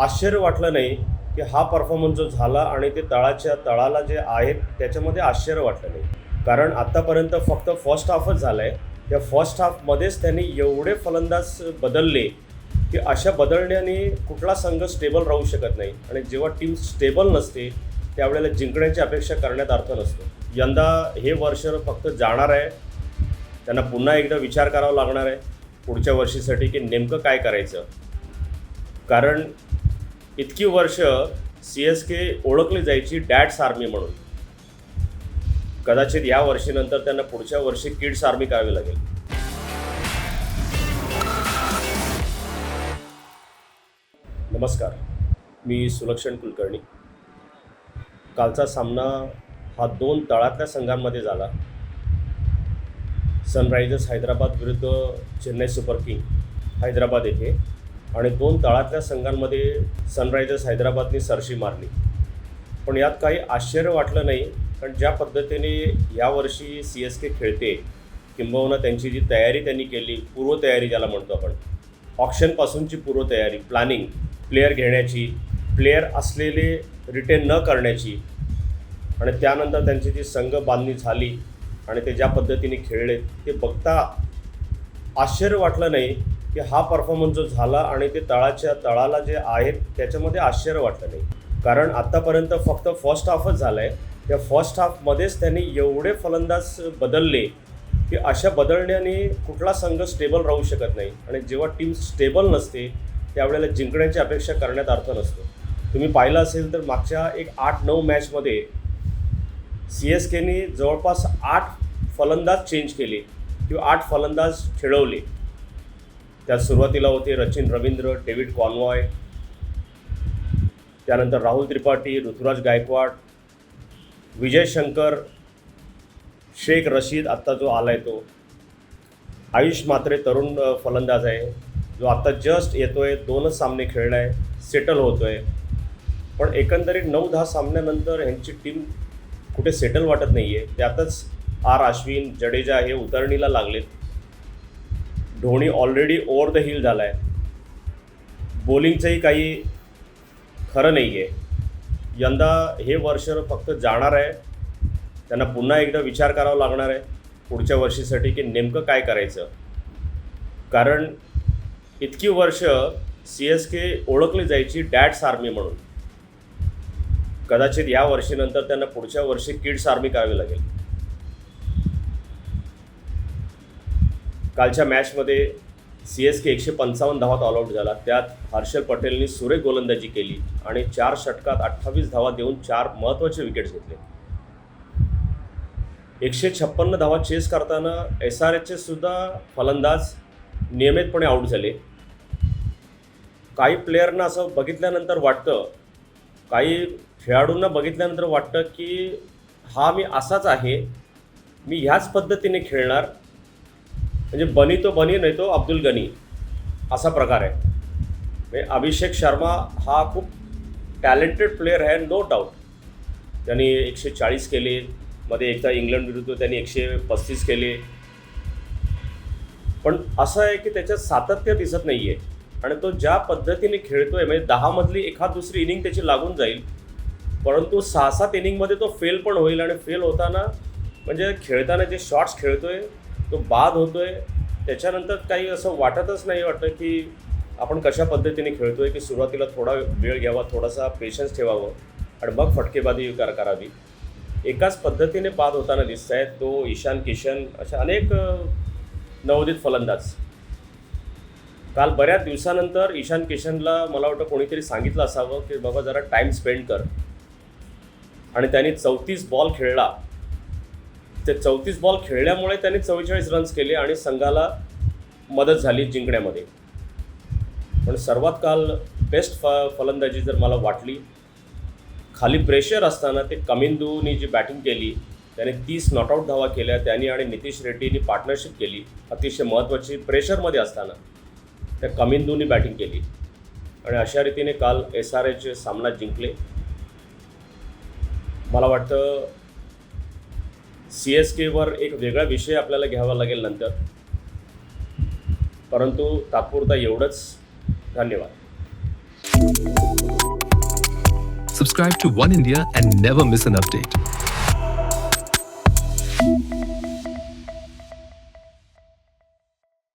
आश्चर्य वाटलं नाही की हा परफॉर्मन्स जो झाला आणि ते तळाच्या तळाला जे आहेत त्याच्यामध्ये आश्चर्य वाटलं नाही. कारण आत्तापर्यंत फक्त फर्स्ट हाफच झाला आहे त्या फर्स्ट हाफमध्येच त्यांनी एवढे फलंदाज बदलले की अशा बदलण्याने कुठला संघ स्टेबल राहू शकत नाही. आणि जेव्हा टीम स्टेबल नसते त्यावेळेला जिंकण्याची अपेक्षा करण्यात अर्थ नसतो. यंदा हे वर्ष फक्त जाणार आहे. त्यांना पुन्हा एकदा विचार करावा लागणार आहे पुढच्या वर्षीसाठी की नेमकं काय करायचं. कारण इतकी वर्ष सी एस के ओळखली जायची डॅड्स आर्मी म्हणून. कदाचित या वर्षीनंतर त्यांना पुढच्या वर्षी किड्स आर्मी करावी लागेल. नमस्कार. मी सुलक्षण कुलकर्णी. कालचा सामना हा दोन तळातल्या संघांमध्ये झाला. सनरायझर्स हैदराबाद विरुद्ध चेन्नई सुपर किंग हैदराबाद येथे. आणि दोन तळातल्या संघांमध्ये सनरायझर्स हैदराबादनी सरशी मारली. पण यात काही आश्चर्य वाटलं नाही कारण ज्या पद्धतीने यावर्षी सी एस के खेळते किंबहुना त्यांची जी तयारी त्यांनी केली पूर्वतयारी ज्याला म्हणतो आपण ऑप्शनपासूनची पूर्वतयारी प्लॅनिंग प्लेयर घेण्याची प्लेयर असलेले रिटेन न करण्याची आणि त्यानंतर त्यांची जी संघ बांधणी झाली आणि ते ज्या पद्धतीने खेळले ते बघता आश्चर्य वाटलं नाही की हा परफॉर्मन्स जो झाला आणि ते तळाच्या तळाला जे आहेत त्याच्यामध्ये आश्चर्य वाटलं नाही. कारण आत्तापर्यंत फक्त फर्स्ट हाफच झाला आहे त्या फर्स्ट हाफमध्येच त्यांनी एवढे फलंदाज बदलले की अशा बदलण्याने कुठला संघ स्टेबल राहू शकत नाही. आणि जेव्हा टीम स्टेबल नसते त्यावेळेला जिंकण्याची अपेक्षा करण्यात अर्थ नसतो. तुम्ही पाहिलं असेल तर मागच्या एक आठ नऊ मॅचमध्ये सी एस केने जवळपास आठ फलंदाज चेंज केले किंवा आठ फलंदाज खेळवले. त्यात सुरुवातीला होते रचिन रवींद्र डेव्हिड कॉनवॉय त्यानंतर राहुल त्रिपाठी ऋतुराज गायकवाड विजय शंकर शेख रशीद आत्ता जो आला आहे तो. आयुष मात्रे तरुण फलंदाज आहे. जो आत्ता जस्ट येतो आहे दोनच सामने खेळला आहे सेटल होतो आहे पण एकंदरीत नऊ दहा सामन्यानंतर ह्यांची टीम कुठे सेटल वाटत नाही आहे त्यातच आर अश्विन जडेजा हे उतरणीला लागलेत. Dhoni already over the hill झाला आहे बॉलिंगचंही काही खरं नाही आहे यंदा हे वर्ष फक्त जाणार आहे. त्यांना पुन्हा एकदा विचार करावा लागणार आहे पुढच्या वर्षीसाठी की नेमकं काय करायचं. कारण इतकी वर्ष सी एस के ओळखली जायची डॅड्स आर्मी म्हणून. कदाचित या वर्षीनंतर त्यांना पुढच्या वर्षी किड्स आर्मी करावी लागेल. कालच्या मॅचमध्ये सी एस के एकशे पंचावन्न धावात ऑलआउट झाला. त्यात हर्षल पटेलनी सुरेख गोलंदाजी केली आणि चार षटकात अठ्ठावीस धावा देऊन चार महत्त्वाचे विकेट्स घेतले. एकशे छप्पन्न धावा चेस करताना एस आर एचचे सुद्धा फलंदाज नियमितपणे आऊट झाले. काही प्लेयरना असं बघितल्यानंतर वाटतं काही खेळाडूंना बघितल्यानंतर वाटतं की हा मी असाच आहे. मी ह्याच पद्धतीने खेळणार. म्हणजे बनी तो बनी नाही तो अब्दुल गनी. असा प्रकार आहे. म्हणजे अभिषेक शर्मा हा खूप टॅलेंटेड प्लेअर आहे नो डाऊट. त्यांनी एकशे चाळीस केले मध्ये एकदा इंग्लंड विरुद्ध त्यांनी एकशे पस्तीस केले. पण असं आहे की त्याच्यात सातत्य दिसत नाही आहे आणि तो ज्या पद्धतीने खेळतो आहे म्हणजे दहामधली एखाद दुसरी इनिंग त्याची लागून जाईल. परंतु सहा सात इनिंगमध्ये तो फेल पण होईल आणि फेल होताना म्हणजे खेळताना जे शॉट्स खेळतोय तो बाद होतोय त्याच्यानंतर काही असं वाटतच नाही वाटतं की आपण कशा पद्धतीने खेळतोय की सुरुवातीला थोडा वेळ घ्यावा थोडासा पेशन्स ठेवावं आणि मग फटकेबाजी कर करावी. एकाच पद्धतीने बाद होताना दिसत आहेत तो ईशान किशन अशा अनेक नवोदित फलंदाज. काल बऱ्याच दिवसानंतर ईशान किशनला मला वाटतं कोणीतरी सांगितलं असावं की बाबा जरा टाईम स्पेंड कर. आणि त्याने चौतीस बॉल खेळला. ते चौतीस बॉल खेळल्यामुळे त्याने चव्वेचाळीस रन्स केले आणि संघाला मदत झाली जिंकण्यामध्ये. पण सर्वात काल बेस्ट फ फलंदाजी जर मला वाटली खाली प्रेशर असताना ते कमिंदूनी जी बॅटिंग केली त्याने तीस नॉटआउट धावा केल्या त्यांनी आणि नितीश रेड्डीनी पार्टनरशिप केली अतिशय महत्त्वाची प्रेशरमध्ये असताना त्या कमिंदूनी बॅटिंग केली. आणि अशा रीतीने काल एस आर एचे सामना जिंकले. मला वाटतं सी एस केवर एक वेगळा विषय आपल्याला घ्यावा लागेल नंतर. परंतु तात्पुरता एवढंच. धन्यवाद. Subscribe to one India and never miss an update